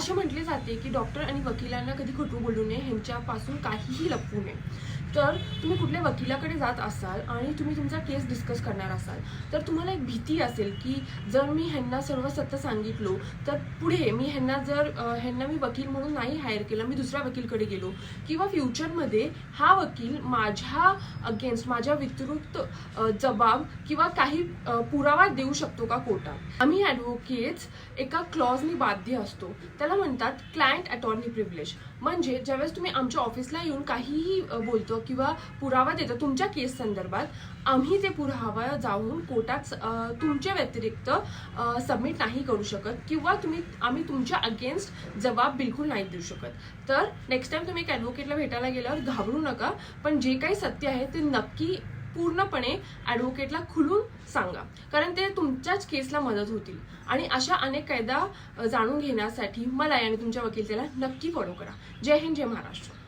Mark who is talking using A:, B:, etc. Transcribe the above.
A: असे म्हटले जाते की डॉक्टर आणि वकिलांना कधी खोटं बोलू नये ह्यांच्यापासून काहीही लपवू नये. तर तुम्ही कुठल्या वकिलाकडे जात असाल आणि तुम्ही तुमचा केस डिस्कस करणार असाल तर तुम्हाला एक भीती असेल की जर मी ह्यांना सर्व सत्य सांगितलो तर पुढे मी ह्यांना जर ह्यांना मी वकील म्हणून नाही हायर केलं मी दुसऱ्या वकीलकडे गेलो किंवा फ्युचरमध्ये हा वकील माझ्या अगेन्स्ट माझ्या व्यतिरिक्त जबाब किंवा काही पुरावा देऊ शकतो का कोर्टात? आम्ही ॲडव्होकेट्स एका क्लॉजनी बाध्य असतो. त्याला म्हणतात क्लायंट अटॉर्नी प्रिव्हिलेज म्हणजे ज्यावेळेस तुम्ही आमच्या ऑफिसला येऊन काहीही बोलतो किंवा पुरावा देतो तुमच्या केस संदर्भात आम्ही ते पुरावा जाऊन कोर्टात तुमच्या व्यतिरिक्त सबमिट नाही करू शकत किंवा तुम्ही आम्ही तुमच्या अगेन्स्ट जबाब बिलकुल नाही देऊ शकत. तर नेक्स्ट टाइम तुम्ही एक ॲडव्होकेटला भेटायला गेल्यावर घाबरू नका पण जे काही सत्य आहे ते नक्की पूर्णपणे ॲडव्होकेटला खुलून सांगा. कारण ते तुमच्याच केसला मदत होतील. आणि अशा अनेक कायदा जाणून घेण्यासाठी मला आणि तुमच्या वकिलतेला नक्की फॉलो करा. जय हिंद जय महाराष्ट्र.